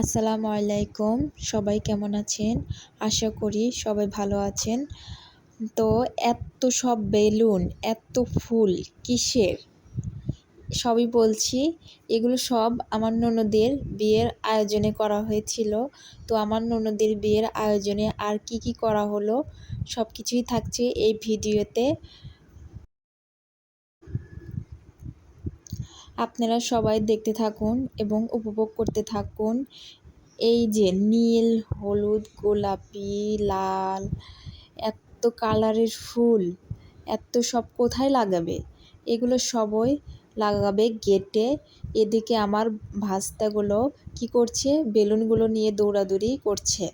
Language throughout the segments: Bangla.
আসসালামু আলাইকুম। সবাই কেমন আছেন? আশা করি সবাই ভালো আছেন। তো এত সব বেলুন, এত ফুল কিসের? সবই বলছি, এগুলো সব আমার ননদের বিয়ের আয়োজনে করা হয়েছিল। তো আমার ননদের বিয়ের আয়োজনে আর কি কি করা হলো সব কিছুই থাকছে এই ভিডিওতে। আপনারা সবাই দেখতে থাকুন এবং উপভোগ করতে থাকুন। এই যে নীল, হলুদ, গোলাপি, লাল, এত কালারের ফুল, এত সব কোথায় লাগাবে? এগুলো সবই লাগাবে গেটে। এদিকে আমার ভাস্তাগুলো কি করছে? বেলুনগুলো নিয়ে দৌড়াদৌড়ি করছে।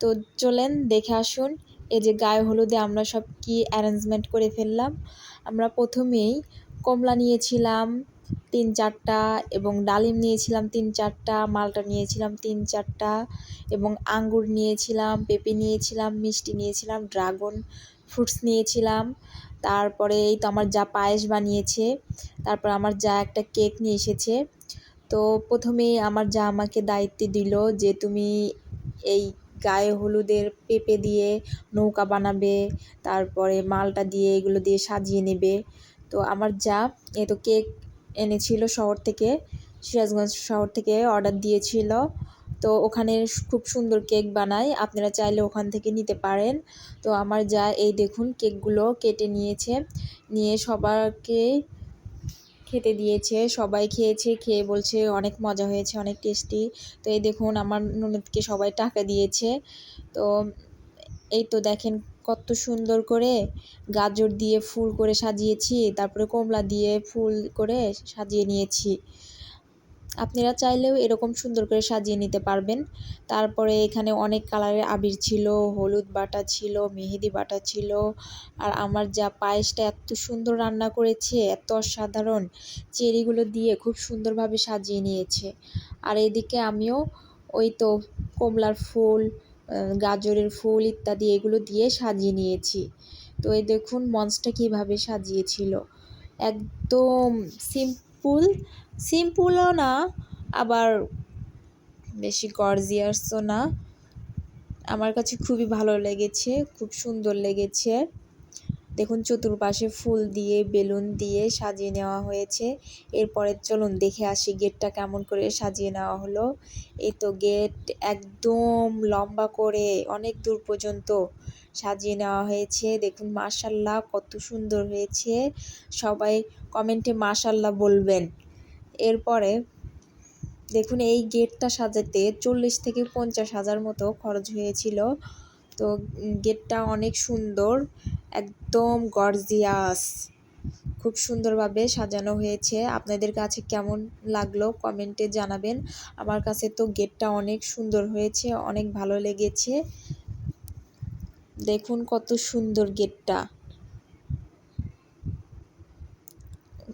তো চলেন দেখে আসুন, এই যে গায়ে হলুদে আমরা সব কি অ্যারেঞ্জমেন্ট করে ফেললাম। আমরা প্রথমেই কমলা নিয়েছিলাম তিন চারটা এবং ডালিম নিয়েছিলাম তিন চারটা, মালটা নিয়েছিলাম তিন চারটা এবং আঙ্গুর নিয়েছিলাম, পেঁপে নিয়েছিলাম, মিষ্টি নিয়েছিলাম, ড্রাগন ফ্রুটস নিয়েছিলাম। তারপরে এই তো আমার যা পায়েস বানিয়েছে, তারপর আমার যা একটা কেক নিয়ে এসেছে। তো প্রথমেই আমার যা আমাকে দায়িত্ব দিল যে তুমি এই গায়ে হলুদের পেঁপে দিয়ে নৌকা বানাবে, তারপরে মালটা দিয়ে এগুলো দিয়ে সাজিয়ে নেবে। তো আমার যা এ তো কেক এনেছিল শহর থেকে, সিরাজগঞ্জ শহর থেকে অর্ডার দিয়েছিল। তো ওখানে খুব সুন্দর কেক বানায়, আপনারা চাইলে ওখান থেকে নিতে পারেন। তো আমার যা, এই দেখুন কেকগুলো কেটে নিয়েছে, নিয়ে সবাইকে খেতে দিয়েছে। সবাই খেয়েছে, খেয়ে বলছে অনেক মজা হয়েছে, অনেক টেস্টি তো এই দেখুন আমার ননদকে সবাই টাকা দিয়েছে। তো এই তো দেখেন কত সুন্দর করে গাজর দিয়ে ফুল করে সাজিয়েছি, তারপরে কমলা দিয়ে ফুল করে সাজিয়ে নিয়েছি। আপনারা চাইলেও এরকম সুন্দর করে সাজিয়ে নিতে পারবেন। তারপরে এখানে অনেক কালারের আবির ছিল, হলুদ বাটা ছিল, মেহেদি বাটা ছিল। আর আমার যা পায়েসটা এত সুন্দর রান্না করেছে, এত অসাধারণ। চেরিগুলো দিয়ে খুব সুন্দরভাবে সাজিয়ে নিয়েছে। আর এদিকে আমিও ওই তো কমলার ফুল গাজরের ফুল ইত্যাদি এগুলো দিয়ে সাজিয়ে নিয়েছি। তো এই দেখুন মঞ্চটা কীভাবে সাজিয়েছিল। একদম সিম্পল সিম্পলও না, আবার বেশি গর্জিয়াসও না। আমার কাছে খুবই ভালো লেগেছে, খুব সুন্দর লেগেছে। দেখুন, চতুর্পাশে ফুল দিয়ে, বেলুন দিয়ে সাজিয়ে নেওয়া হয়েছে। এরপরে চলুন দেখে আসি গেটটা কেমন করে সাজিয়ে নেওয়া হলো। এই তো গেট একদম লম্বা করে অনেক দূর পর্যন্ত সাজিয়ে নেওয়া হয়েছে। দেখুন মাশাল্লাহ কত সুন্দর হয়েছে। সবাই কমেন্টে মাশাল্লাহ বলবেন। এরপরে দেখুন, এই গেটটা সাজাতে চল্লিশ থেকে পঞ্চাশ হাজার মতো খরচ হয়েছিল। তো গেটটা অনেক সুন্দর। একদম গর্জিয়াস। খুব সুন্দরভাবে সাজানো হয়েছে। আপনাদের কাছে কেমন লাগল কমেন্টে জানাবেন। আমার কাছে তো গেটটা অনেক সুন্দর হয়েছে, অনেক ভালো লেগেছে। দেখুন কত সুন্দর গেটটা।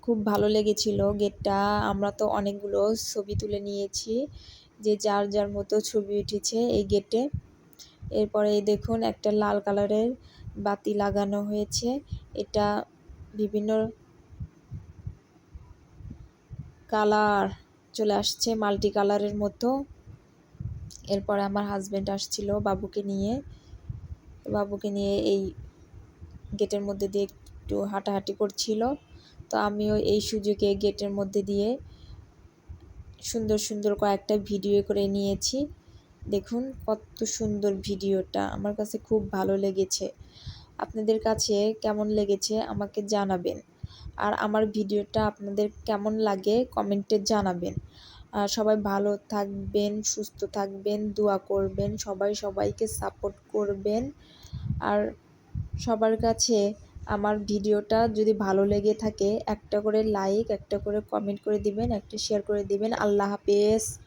খুব ভালো লেগেছিল গেটটা। আমরা তো অনেকগুলো ছবি তুলে নিয়েছি, যে যার যার মতো ছবি উঠেছে এই গেটে। এরপরে দেখুন একটা লাল কালারের বাতি লাগানো হয়েছে। এটা বিভিন্ন কালার চলে আসছে, মাল্টি কালারের মতো। এরপরে আমার হাজব্যান্ড আসছিল বাবুকে নিয়ে। বাবুকে নিয়ে এই গেটের মধ্যে দিয়ে একটু হাঁটাহাঁটি করছিল। তো আমিও এই সুযোগে গেটের মধ্যে দিয়ে সুন্দর সুন্দর কয়েকটা ভিডিও করে নিয়েছি। দেখুন, কত সুন্দর ভিডিওটা। আমার কাছে খুব ভালো লেগেছে। আপনাদের কাছে কেমন লেগেছে আমাকে জানাবেন। আর আমার ভিডিওটা আপনাদের কেমন লাগে কমেন্টে জানাবেন। আর সবাই ভালো থাকবেন, সুস্থ থাকবেন, দোয়া করবেন, সবাই সবাইকে সাপোর্ট করবেন। আর সবার কাছে আমার ভিডিওটা যদি ভালো লেগে থাকে, একটা করে লাইক, একটা করে কমেন্ট করে দিবেন, একটা শেয়ার করে দিবেন। আল্লাহ হাফেজ।